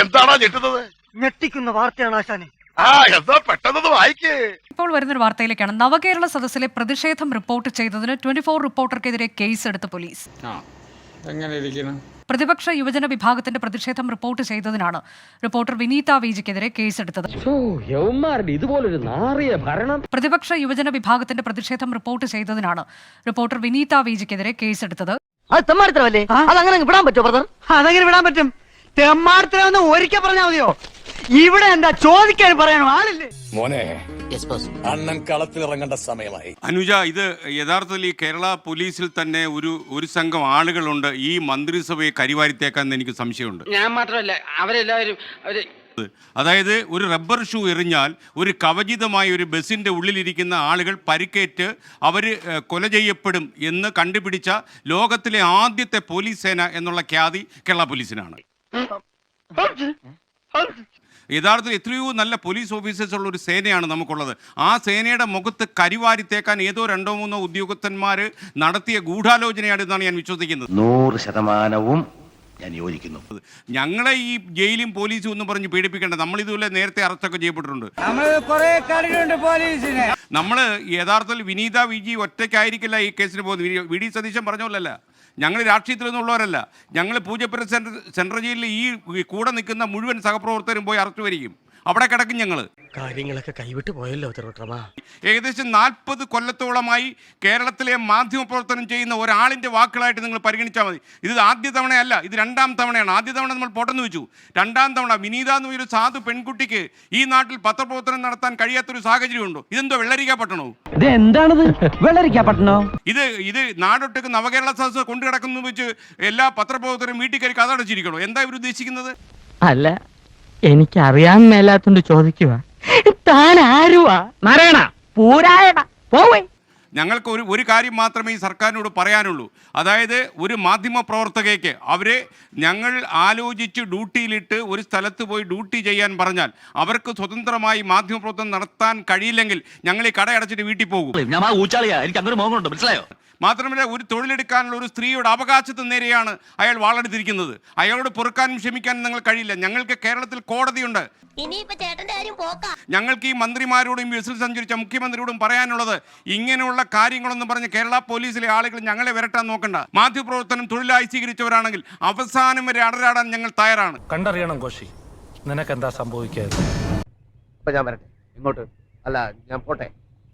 എന്താണോ ഞെട്ടുന്നത്? ഞെട്ടിക്കുന്ന വാർത്തയാണ് ആശാനെ. ആ എന്താ പെട്ടെന്ന് വായിക്കേ. ഇപ്പോൾ വരുന്നൊരു വാർത്തയിലേക്കാണ്. നവകേരള സദസ്സിലെ പ്രതിഷേധം റിപ്പോർട്ട് ചെയ്തതിന് ട്വന്റി ഫോർ റിപ്പോർട്ടർക്കെതിരെ കേസ് എടുത്ത് പോലീസ്. ആ എങ്ങനെ ഇരിക്കണം? പ്രതിപക്ഷ യുവജന വിഭാഗത്തിന്റെ പ്രതിഷേധം റിപ്പോർട്ട് ചെയ്തതിനാണ് റിപ്പോർട്ടർ വിനീത വിജിക്കെതിരെ കേസെടുത്തത്. പ്രതിപക്ഷ യുവജന വിഭാഗത്തിന്റെ പ്രതിഷേധം റിപ്പോർട്ട് ചെയ്തതിനാണ് റിപ്പോർട്ടർ വിനീത വിജിക്കെതിരെ കേസെടുത്തത്. അത് തെമ്മാടിത്തരമല്ലേ? അതങ്ങനെ അങ്ങ് വിടാൻ പറ്റുമോ ബ്രദർ? അതെങ്ങനെ വിടാൻ പറ്റും. തെമ്മാടത്തിലാവുന്ന ഒരിക്കൽ പറഞ്ഞാൽ മതിയോ? ഇവിടെ എന്താ ചോദിക്കാൻ പറയാനോ ആളില്ലേ? മോനെ അണ്ണൻ കളത്തിലിറങ്ങേണ്ട സമയമായി. അനുജ ഇത് യഥാർത്ഥത്തിൽ ഈ കേരള പോലീസിൽ തന്നെ ഒരു ഒരു സംഘം ആളുകളുണ്ട്. ഈ മന്ത്രിസഭയെ കരിവാരിത്തേക്കാൻ എനിക്ക് സംശയമുണ്ട്. ഞാൻ മാത്രമല്ല അവരെല്ലാവരും അവർ അതായത് ഒരു റബ്ബർ ഷൂ എറിഞ്ഞാൽ ഒരു കവചിതമായ ഒരു ബസ്സിന്റെ ഉള്ളിലിരിക്കുന്ന ആളുകൾ പരിക്കേറ്റ് അവർ കൊല ചെയ്യപ്പെടും എന്ന് കണ്ടുപിടിച്ച ലോകത്തിലെ ആദ്യത്തെ പോലീസ് സേന എന്നുള്ള ഖ്യാതി കേരള പോലീസിനാണ്. യഥാർത്ഥത്തിൽ എത്രയോ നല്ല പോലീസ് ഓഫീസേഴ്സ് ഉള്ള ഒരു സേനയാണ് നമുക്കുള്ളത്. ആ സേനയുടെ മുഖത്ത് കരിവാരി തേക്കാൻ ഏതോ രണ്ടോ മൂന്നോ ഉദ്യോഗസ്ഥന്മാർ നടത്തിയ ഗൂഢാലോചനയാണ് എന്നാണ് ഞാൻ വിശ്വസിക്കുന്നത്. നൂറ് ശതമാനവും ഞാൻ യോജിക്കുന്നു. ഞങ്ങളെ ഈ ജയിലും പോലീസും ഒന്നും പറഞ്ഞ് പീഡിപ്പിക്കേണ്ട. നമ്മൾ ഇതുപോലെ നേരത്തെ അറസ്റ്റൊക്കെ ചെയ്യപ്പെട്ടിട്ടുണ്ട്. നമ്മൾ കുറെ കണ്ടിട്ടുണ്ട് പോലീസിനെ. നമ്മൾ യഥാർത്ഥത്തിൽ വിനീത വിജി ഒറ്റയ്ക്കായിരിക്കില്ല ഈ കേസിന് പോകുന്നത്. V- V. ഡി. സതീശൻ പറഞ്ഞ പോലല്ല. ഞങ്ങൾ രാഷ്ട്രീയത്തിൽ നിന്നുള്ളവരല്ല ഞങ്ങൾ പൂജപ്പുര സെൻട്രൽ സെൻട്രൽ ജയിലിൽ ഈ കൂടെ നിൽക്കുന്ന മുഴുവൻ സഹപ്രവർത്തകരും പോയി അറസ്റ്റ് വരികയും. അവിടെ കിടക്കും ഞങ്ങൾ കാര്യങ്ങളൊക്കെ കൈവിട്ട് പോയല്ലോ തിരുവട്ടമാ ഏകദേശം നാൽപ്പത് കൊല്ലത്തോളമായി കേരളത്തിലെ മാധ്യമ പ്രവർത്തനം ചെയ്യുന്ന ഒരാളിന്റെ വാക്കുകളായിട്ട് നിങ്ങൾ പരിഗണിച്ചാൽ മതി. ഇത് ആദ്യ തവണയല്ല ഇത് രണ്ടാം തവണയാണ്. ആദ്യ തവണ നമ്മൾ പോട്ടെന്ന് വെച്ചു. രണ്ടാം തവണ വിനീത എന്ന് ഒരു സാധു പെൺകുട്ടിക്ക് ഈ നാട്ടിൽ പത്രപ്രവർത്തനം നടത്താൻ കഴിയാത്തൊരു സാഹചര്യമുണ്ടോ? ഇതെന്തോ വെള്ളരിക്ക പട്ടണോ? ഇത് എന്താണിത് വെള്ളരിക്കാ പട്ടണോ? ഇത് ഇത് നാടൊട്ടുക്ക് നവകേരള സദസ് കൊണ്ടു കിടക്കുന്നു വെച്ച് എല്ലാ പത്രപ്രവർത്തനം വീട്ടിൽ കയറി കഥ അടച്ചിരിക്കണോ? എന്താ ഇവർ ഉദ്ദേശിക്കുന്നത്? അല്ല എനിക്ക് അറിയാൻ മേലാത്തോണ്ട് ചോദിക്കുക താൻ ആരുവാ നാരായണ. പൂരായണ. പോവേ. ഞങ്ങൾക്ക് ഒരു ഒരു കാര്യം മാത്രമേ ഈ സർക്കാരിനോട് പറയാനുള്ളൂ. അതായത് ഒരു മാധ്യമ പ്രവർത്തകയ്ക്ക് അവരെ ഞങ്ങൾ ആലോചിച്ച് ഡ്യൂട്ടിയിലിട്ട് ഒരു സ്ഥലത്ത് പോയി ഡ്യൂട്ടി ചെയ്യാൻ പറഞ്ഞാൽ അവർക്ക് സ്വതന്ത്രമായി മാധ്യമപ്രവർത്തനം നടത്താൻ കഴിയില്ലെങ്കിൽ ഞങ്ങൾ ഈ കട അടച്ചിട്ട് വീട്ടിൽ പോകും. ഞാൻ ആ ഊച്ചാളിയാ. എനിക്ക് അങ്ങനെ മോഹമുണ്ട് മനസ്സിലായോ? മാത്രമല്ല ഒരു തൊഴിലെടുക്കാനുള്ള ഒരു സ്ത്രീയുടെ അവകാശത്തിന് നേരെയാണ് അയാൾ വാളെടുത്തിരിക്കുന്നത്. അയാളോട് പൊറുക്കാനും ക്ഷമിക്കാനും നിങ്ങൾ കഴിയില്ല. ഞങ്ങൾക്ക് കേരളത്തിൽ കോടതിയുണ്ട്. ഞങ്ങൾക്ക് ഈ മന്ത്രിമാരോടും ബസ്സിൽ സഞ്ചരിച്ച മുഖ്യമന്ത്രിയോടും പറയാനുള്ളത് ഇങ്ങനെയുള്ള കാര്യങ്ങളൊന്നും പറഞ്ഞ് കേരള പോലീസിലെ ആളുകൾ ഞങ്ങളെ വരട്ടാൻ നോക്കണ്ട. മാധ്യമപ്രവർത്തനം തൊഴിലായി സ്വീകരിച്ചവരാണെങ്കിൽ അവസാനം വരെ അടരാടാൻ ഞങ്ങൾ തയ്യാറാണ്. കണ്ടറിയണം കോശി. നിനക്കെന്താ എന്താ സംഭവിക്കുന്നത് ഞാൻ വരട്ടെ. ഇങ്ങോട്ട്. അല്ല ഞാൻ പോട്ടെ.